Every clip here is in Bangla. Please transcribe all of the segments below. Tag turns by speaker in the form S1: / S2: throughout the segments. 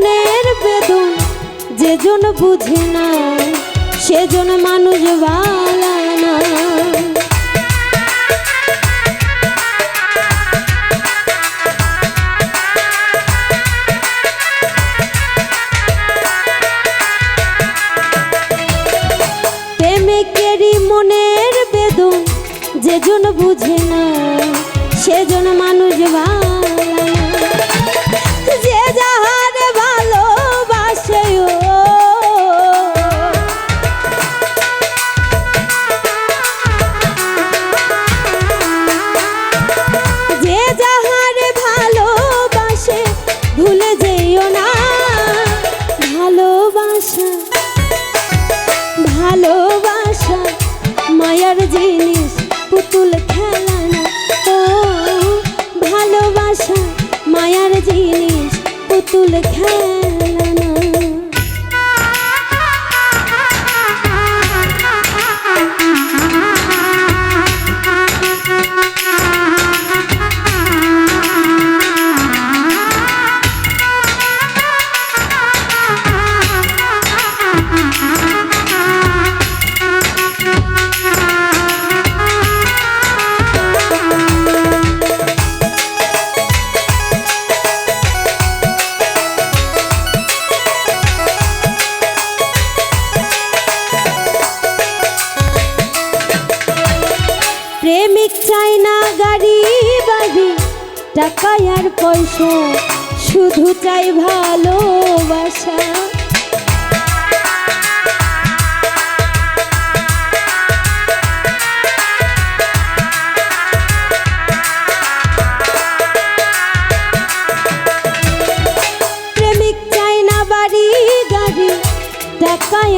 S1: মনের বেদন যেজন বুঝে না সেজন মানুষ বালা না। পুতুল প্রেমিক চাই না গাড়ি বাড়ি টাকা আর পয়সা, শুধু চাই ভালোবাসা।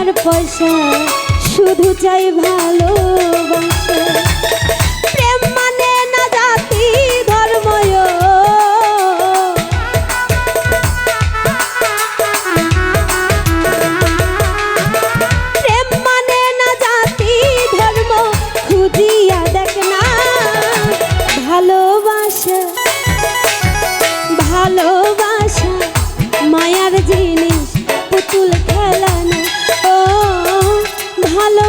S1: আর পয়সা, শুধু চাই ভালোবাসা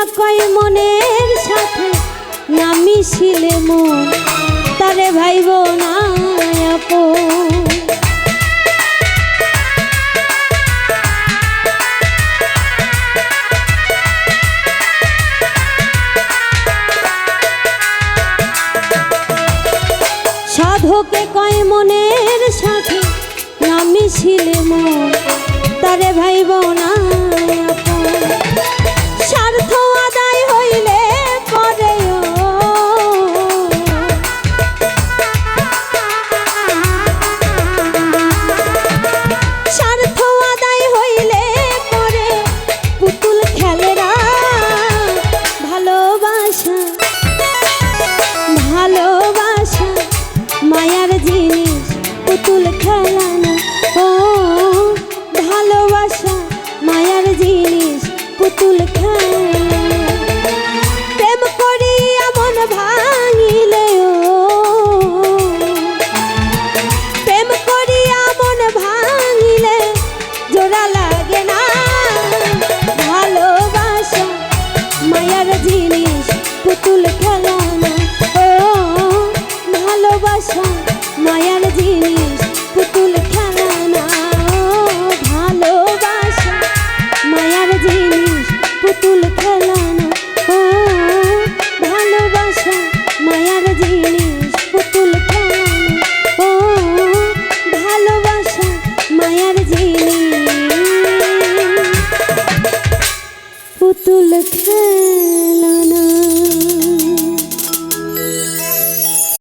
S1: না থাকয় মনের সাথে না মিশিলে মন? তারে ভাইব না আপন।